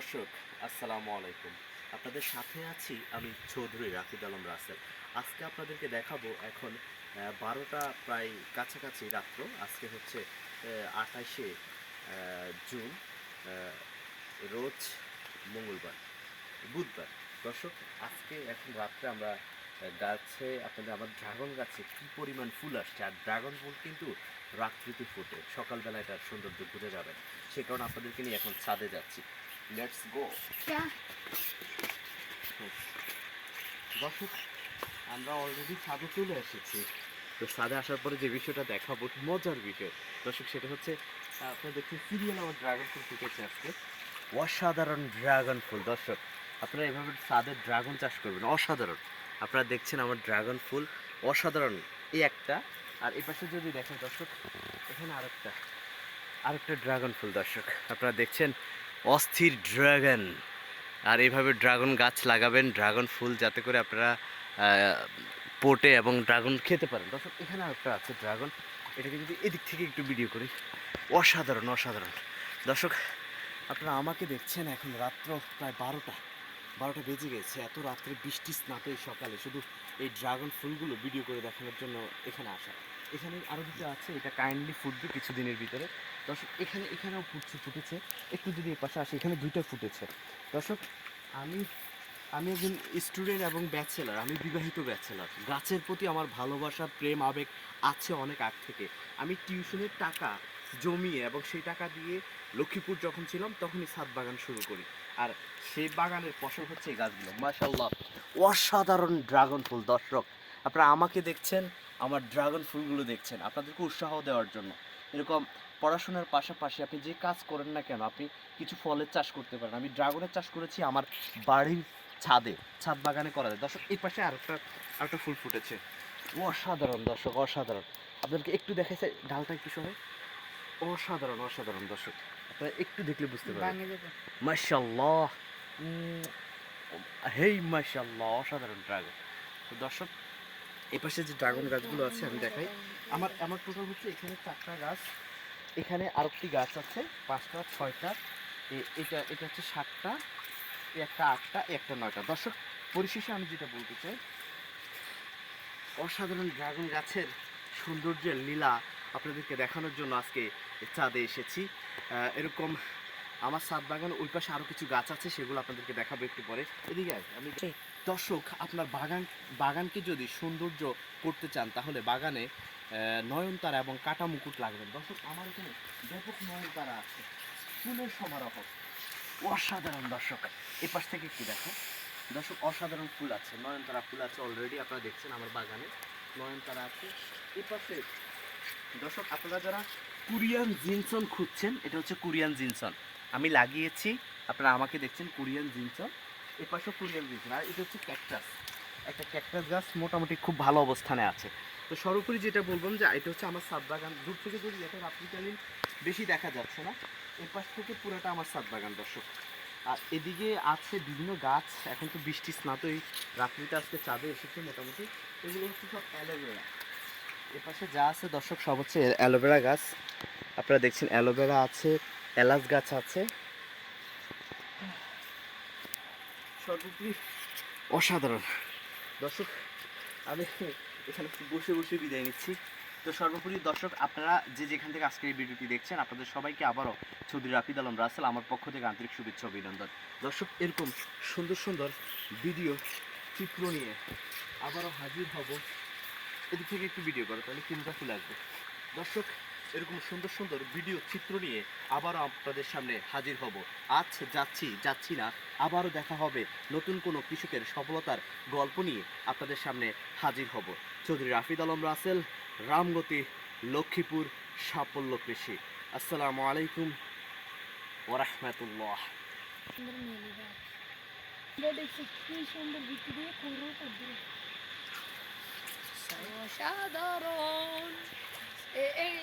দর্শক, আসসালামু আলাইকুম। আপনাদের সাথে আছি আমি চৌধুরী রাফিদ আলম রাসেল। আজকে আপনাদেরকে দেখাবো এখন বারোটা প্রায় কাছাকাছি রাত্র। আজকে হচ্ছে আঠাশে জুন রোজ মঙ্গলবার, বুধবার। দর্শক, আজকে এখন রাত্রে আমরা গাছে, আপনাদের আমার ড্রাগন গাছে কি পরিমাণ ফুল আসছে। আর ড্রাগন ফুল কিন্তু রাত্রিতে ফোটে। সকালবেলা এটার সৌন্দর্য ঘুরে যাবেন। সে কারণে আপনাদেরকে নিয়ে এখন ছাদে যাচ্ছি। লেটস গো দর্শক আমরা অলরেডি ছাদে চলে এসেছি। তো ছাদে আসার পরে যে বিষয়টা দেখাবো মজার বিষয়। দর্শক সেটা হচ্ছে আপনারা দেখছেন সিরিয়াল আমার ড্রাগন ফুল ফুটেছে আজকে। অসাধারণ ড্রাগন ফুল। দর্শক আপনারা এভাবে ছাদে ড্রাগন চাষ করবেন অসাধারণ। আপনারা দেখছেন আমার ড্রাগন ফুল অসাধারণ। এই একটা আর এই পাশে যদি দেখেন দর্শক এখানে আরেকটা আরেকটা ড্রাগন ফুল। দর্শক আপনারা দেখছেন অস্থির ড্রাগন। আর এইভাবে ড্রাগন গাছ লাগাবেন, ড্রাগন ফুল যাতে করে আপনারা পোটে এবং ড্রাগন খেতে পারেন। দর্শক, এখানে আরেকটা আছে ড্রাগন। এটাকে যদি এদিক থেকে একটু ভিডিও করি। অসাধারণ অসাধারণ। দর্শক, আপনারা আমাকে দেখছেন এখন রাত্র প্রায় বারোটা। বারোটা বেজে গেছে। এত রাত্রে বৃষ্টি স্নাত সকালে। শুধু এই ড্রাগন ফুলগুলো ভিডিও করে দেখানোর জন্য এখানে আসা। এখানে আরও দুটো আছে। এটা কাইন্ডলি ফুটবে কিছুদিনের ভিতরে। দর্শক, এখানে, এখানেও ফুটছে, ফুটেছে। একটু যদি পাশে আসে, এখানে দুইটা ফুটেছে। দর্শক, আমি আমি একজন স্টুডেন্ট এবং ব্যাচেলার আমি বিবাহিত ব্যাচেলার গাছের প্রতি আমার ভালোবাসা, প্রেম, আবেগ আছে অনেক আগ থেকে। আমি টিউশনের টাকা জমিয়ে এবং সেই টাকা দিয়ে লক্ষ্মীপুর যখন ছিলাম, তখনই ছাদ বাগান শুরু করি। আর সেই বাগানের ফসল হচ্ছে এই গাছগুলো। মাশাল্লাহ অসাধারণ ড্রাগন ফুল। দর্শক, আপনারা আমাকে দেখছেন, আমার ড্রাগন ফুলগুলো দেখছেন। আপনাদেরকে উৎসাহ দেওয়ার জন্য। এরকম পড়াশোনার পাশাপাশি আপনি যে কাজ করেন না কেন আপনি কিছু ফলের চাষ করতে পারেন। আমি ড্রাগনের চাষ করেছি আমার বাড়ির ছাদে ছাদ বাগানে করা যায়। দর্শক এই পাশে আরেকটা আরেকটা ফুল ফুটেছে। অসাধারণ দর্শক অসাধারণ। আপনাদেরকে একটু দেখাইছে ডালটা একটু সরে অসাধারণ অসাধারণ দর্শক। আপনারা একটু দেখলে বুঝতে পারবেন। মাশাল্লাহ উম, হেই মাশাল্লাহ অসাধারণ ড্রাগন। তো দর্শক এই পাশে যে ড্রাগন গাছগুলো আছে, আমি দেখাই। আমার আমার টোটাল হচ্ছে এখানে চারটা গাছ, এখানে আরেকটি গাছ আছে, পাঁচটা, ছয়টা এটা এটা হচ্ছে সাতটা একটা আটটা একটা নয়টা। দর্শক, পরিশেষে আমি যেটা বলতে চাই, অসাধারণ ড্রাগন গাছের সৌন্দর্যের লীলা আপনাদেরকে দেখানোর জন্য আজকে চাঁদে এসেছি। এরকম আমার ছাদ বাগান ওই পাশে আরও কিছু গাছ আছে সেগুলো আপনাদেরকে দেখাবো একটু পরে। এদিকে আমি দর্শক আপনার বাগান বাগানকে যদি সৌন্দর্য করতে চান তাহলে বাগানে নয়নতারা এবং কাটা মুকুট লাগবেন দর্শক আমার এখানে ব্যাপক নয়নতারা আছে। ফুলের সমারোহ। অসাধারণ দর্শক। এ পাশ থেকে একটু দেখো। দর্শক অসাধারণ ফুল আছে নয়নতারা ফুল আছে অলরেডি আপনারা দেখছেন আমার বাগানে নয়নতারা আছে। এ পাশে দর্শক আপনারা যারা কোরিয়ান জিনসন খুঁজছেন এটা হচ্ছে কোরিয়ান জিনসন। আমি লাগিয়েছি। আপনারা আমাকে দেখছেন, কোরিয়ান জিনসন এ পাশেও কোরিয়ান আর এটা হচ্ছে ক্যাকটাস। একটা ক্যাকটাস গাছ মোটামুটি খুব ভালো অবস্থানে আছে। তো সর্বোপরি যেটা বললাম যে, এটা হচ্ছে আমার সাত বাগান। দূর থেকে যদি দেখেন রাত্রিকালীন বেশি দেখা যাচ্ছে না, এ পাশ থেকে পুরোটা আমার সাত বাগান, দর্শক। আর এদিকে আছে বিভিন্ন গাছ। এখন তো বৃষ্টি স্নাত এই রাত্রিতে আজকে চাঁদে এসেছে মোটামুটি। এগুলো হচ্ছে সব অ্যালোভেরা। এপাশে যা আছে, দর্শক, সব হচ্ছে অ্যালোভেরা গাছ। আপনারা দেখছেন, অ্যালোভেরা আছে। এলাচ গাছ আছে। সর্বোপরি অসাধারণ। দর্শক আমি এখানে বসে বসে বিদায় নিচ্ছি। তো সর্বোপরি দর্শক আপনারা যে যেখান থেকে আজকের এই ভিডিওটি দেখছেন আপনাদের সবাইকে আবারও চৌধুরী রাফিদ আলম রাসেল আমার পক্ষ থেকে আন্তরিক শুভেচ্ছা অভিনন্দন। দর্শক এরকম সুন্দর সুন্দর ভিডিও চিত্র নিয়ে আবারও হাজির হব। এদিক থেকে একটু ভিডিও করো তাহলে তিনটা ফুল আসবে। দর্শক এরকম সুন্দর সুন্দর ভিডিও চিত্র নিয়ে আবারও আপনাদের সামনে হাজির হব। আজ যাচ্ছি যাচ্ছি না, আবারও দেখা হবে নতুন কোনো কৃষকের সফলতার গল্প নিয়ে আপনাদের সামনে হাজির হব। চৌধুরী রাফিদ আলম রাসেল, রামগতি, লক্ষ্মীপুর, সাফল্য কৃষি। আসসালামু আলাইকুম ওরহমতুল্লাহ অসাধারণ এই